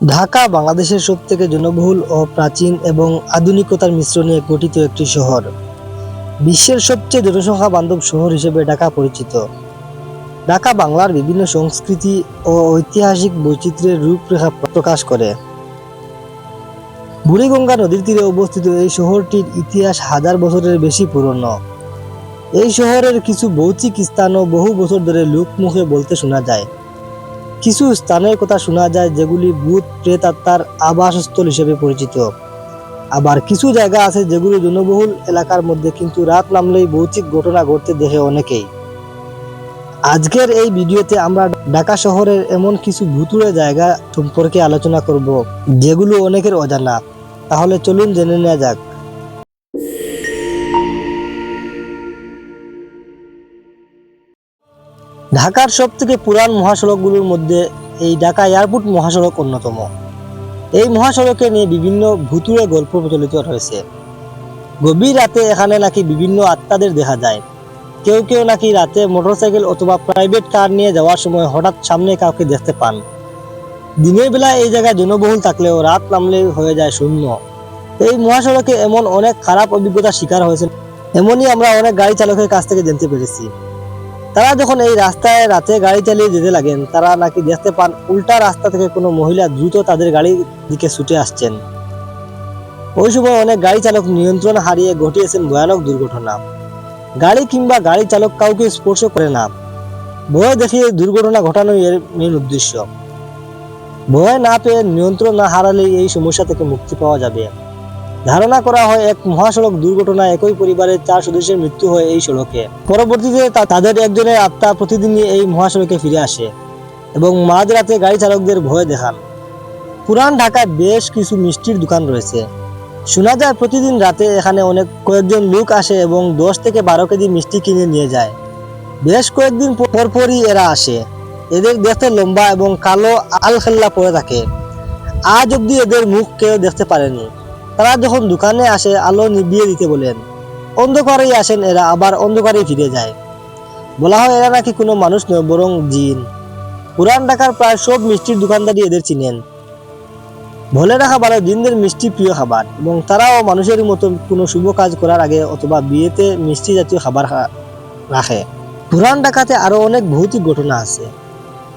ঢাকা বাংলাদেশের সবথেকে জনবহুল ও প্রাচীন এবং আধুনিকতার মিশ্রণে গঠিত একটি শহর। বিশ্বের সবচেয়ে জনসংখ্যা বান্ধব শহর হিসেবে ঢাকা পরিচিত। ঢাকা বাংলার বিভিন্ন সংস্কৃতি ও ঐতিহাসিক বৈচিত্র্যের রূপরেখা প্রকাশ করে। বুড়িগঙ্গা নদীর তীরে অবস্থিত এই শহরটির ইতিহাস হাজার বছরের বেশি পুরনো। এই শহরের কিছু ভৌতিক স্থানও বহু বছর ধরে লোকমুখে বলতে শোনা যায়। কিছু স্থানের কথা শোনা যায় যেগুলি ভূত, প্রেত আত্মার আবাসস্থল হিসেবে পরিচিত। আবার কিছু জায়গা আছে যেগুলি জনবহুল এলাকার মধ্যে, কিন্তু রাত নামলেই ভৌতিক ঘটনা ঘটতে দেখে অনেকেই। আজকের এই ভিডিওতে আমরা ঢাকা শহরের এমন কিছু ভুতুড়ে জায়গা সম্পর্কে আলোচনা করব, যেগুলো অনেকের অজানা। তাহলে চলুন জেনে নেওয়া যাক। ঢাকার সব থেকে পুরান মহাসড়কগুলোর মধ্যে এই ঢাকা এয়ারপোর্ট মহাসড়ক অন্যতম। এই মহাসড়কে নিয়ে বিভিন্ন ভুতুড়ে গল্প প্রচলিত রয়েছে। গভীর রাতে এখানে নাকি বিভিন্ন আত্মাদের দেখা যায়। কেউ কেউ নাকি রাতে মোটরসাইকেল অথবা প্রাইভেট কার নিয়ে যাওয়ার সময় হঠাৎ সামনে কাউকে দেখতে পান। দিনের বেলা এই জায়গায় জনবহুল থাকলেও রাত নামলে হয়ে যায় শূন্য। এই মহাসড়কে এমন অনেক খারাপ অভিজ্ঞতার শিকার হয়েছে এমনই আমরা অনেক গাড়ি চালকের কাছ থেকে জানতে পেরেছি। তারা যখন এই রাস্তায় রাতে গাড়ি চালিয়ে যেতে লাগেন, তারা নাকি দেখতে পান উল্টা রাস্তা থেকে কোনো মহিলা দ্রুত তাদের গাড়ির দিকে ছুটে আসছেন। ওই সময় অনেক গাড়ি চালক নিয়ন্ত্রণ হারিয়ে ঘটিয়েছেন ভয়ানক দুর্ঘটনা। গাড়ি কিংবা গাড়ি চালক কাউকে স্পর্শ করে না। ভয় দেখিয়ে দুর্ঘটনা ঘটানোই এর মেন উদ্দেশ্য। ভয় না পেয়ে নিয়ন্ত্রণ না হারালেই এই সমস্যা থেকে মুক্তি পাওয়া যাবে। ধারণা করা হয় এক মহাসড়ক দুর্ঘটনায় একই পরিবারের চার সদস্যের মৃত্যু হয় এই সড়কে। পরবর্তীতে তাদের একজনের আত্মা প্রতিদিনই এই মহাসড়কে ফিরে আসে এবং মাঝরাতে গাড়ি চালকদের ভয় দেখান। পুরান ঢাকায় বেশ কিছু মিষ্টির দোকান রয়েছে। শোনা যায় প্রতিদিন রাতে এখানে অনেক কয়েকজন লোক আসে এবং দশ থেকে বারো কেজি মিষ্টি কিনে নিয়ে যায়। বেশ কয়েকদিন পর পরই এরা আসে। এদের দেখতে লম্বা এবং কালো আলখেল্লা পরে থাকে। আজ অব্দি এদের মুখ কেউ দেখতে পারেনি। তারা যখন দোকানে আসে, আলো নিভিয়ে দিতে বলেন। অন্ধকারেই আসেন এরা, আবার অন্ধকারেই ফিরে যায়। বলা হয় এরা নাকি কোনো মানুষ নয়, বরং জিন। পুরান ঢাকার প্রায় সব মিষ্টির দোকানদারই এদের চিনেন। বলে রাখা ভালো জিনদের মিষ্টি প্রিয় খাবার, এবং তারাও মানুষের মতো কোনো শুভ কাজ করার আগে অথবা বিয়েতে মিষ্টি জাতীয় খাবার রাখে। পুরান ঢাকাতে আরও অনেক ভৌতিক ঘটনা আছে।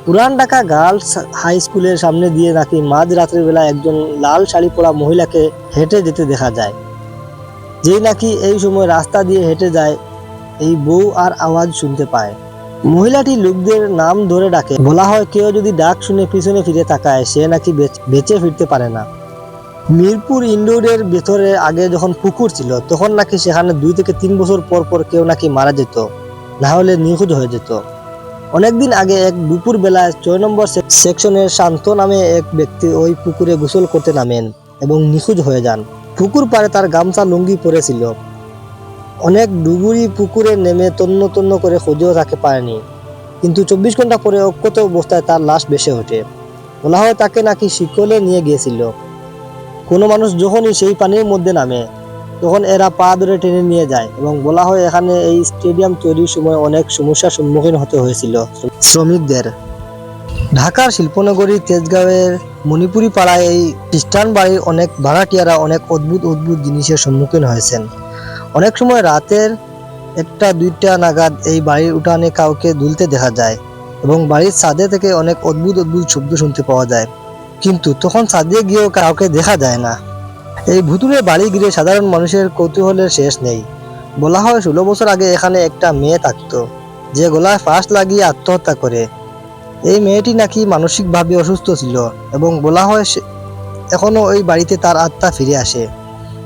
পুরান ঢাকা গার্লস হাই স্কুলের সামনে দিয়ে নাকি মাঝ রাত্রের বেলা একজন লাল শাড়ি পরা মহিলাকে হেঁটে যেতে দেখা যায়। যেই নাকি এই সময় রাস্তা দিয়ে হেঁটে যায়, এই বউ আর আওয়াজ শুনতে পায়। মহিলাটি লোকদের নাম ধরে ডাকে। বলা হয় কেউ যদি ডাক শুনে পিছনে ফিরে তাকায়, সে নাকি বেঁচে ফিরতে পারে না। মিরপুর ইন্ডোরের ভেতরে আগে যখন পুকুর ছিল, তখন নাকি সেখানে দুই থেকে তিন বছর পর পর কেউ নাকি মারা যেত। না হলে নিখোঁজ হয়ে যেত। অনেকদিন আগে এক দুপুর বেলায় ছয় নম্বর সেকশনের শান্ত নামে এক ব্যক্তি ওই পুকুরে গোসল করতে নামেন এবং নিখোঁজ হয়ে যান। পুকুর পাড়ে তার গামছা লুঙ্গি পরেছিল। অনেক ডুবুরি পুকুরে নেমে তন্ন তন্ন করে খুঁজেও তাকে পায়নি। কিন্তু চব্বিশ ঘণ্টা পরে অক্ষত অবস্থায় তার লাশ ভেসে ওঠে। বলা হয় তাকে নাকি শিকলে নিয়ে গিয়েছিল। কোনো মানুষ যখনই সেই পানির মধ্যে নামে তখন এরা পা ধরে টেনে নিয়ে যায় এবং বলা হয় এখানে এই স্টেডিয়াম তৈরির সময় অনেক সমস্যার সম্মুখীন হতে হয়েছিল শ্রমিকদের। ঢাকার শিল্পনগরী, তেজগাঁওয়ের মণিপুরি পাড়ায় এই খ্রিস্টান বাড়ির অনেক ভাড়াটিয়ারা অনেক অদ্ভুত অদ্ভুত জিনিসের সম্মুখীন হয়েছেন। অনেক সময় রাতের একটা, দুইটা নাগাদ এই বাড়ির উঠানে কাউকে দুলতে দেখা যায় এবং বাড়ির ছাদে থেকে অনেক অদ্ভুত অদ্ভুত শব্দ শুনতে পাওয়া যায়। কিন্তু তখন ছাদে গিয়েও কাউকে দেখা যায় না। এই ভুতুরে বাড়ি ঘিরে সাধারণ মানুষের কৌতূহলের শেষ নেই। বলা হয় ষোলো বছর আগে এখানে একটা মেয়ে থাকতো, যে গলায় ফাঁস লাগিয়ে আত্মহত্যা করে। এই মেয়েটি নাকি মানসিকভাবে অসুস্থ ছিল এবং বলা হয় সে- এখনও ওই বাড়িতে তার আত্মা ফিরে আসে।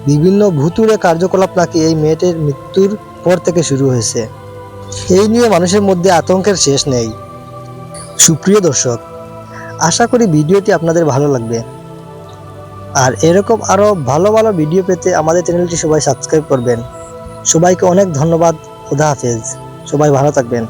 বিভিন্ন ভুতুরে কার্যকলাপ নাকি এই মেয়েটির মৃত্যুর পর থেকে শুরু হয়েছে। এই নিয়ে মানুষের মধ্যে আতঙ্কের শেষ নেই। সুপ্রিয় দর্শক, আশা করি ভিডিওটি আপনাদের ভালো লাগবে। আর এরকম আরও ভালো ভালো ভিডিও পেতে আমাদের চ্যানেলটি সবাই সাবস্ক্রাইব করবেন। সবাইকে অনেক ধন্যবাদ। খুদা হাফেজ। সবাই ভালো থাকবেন।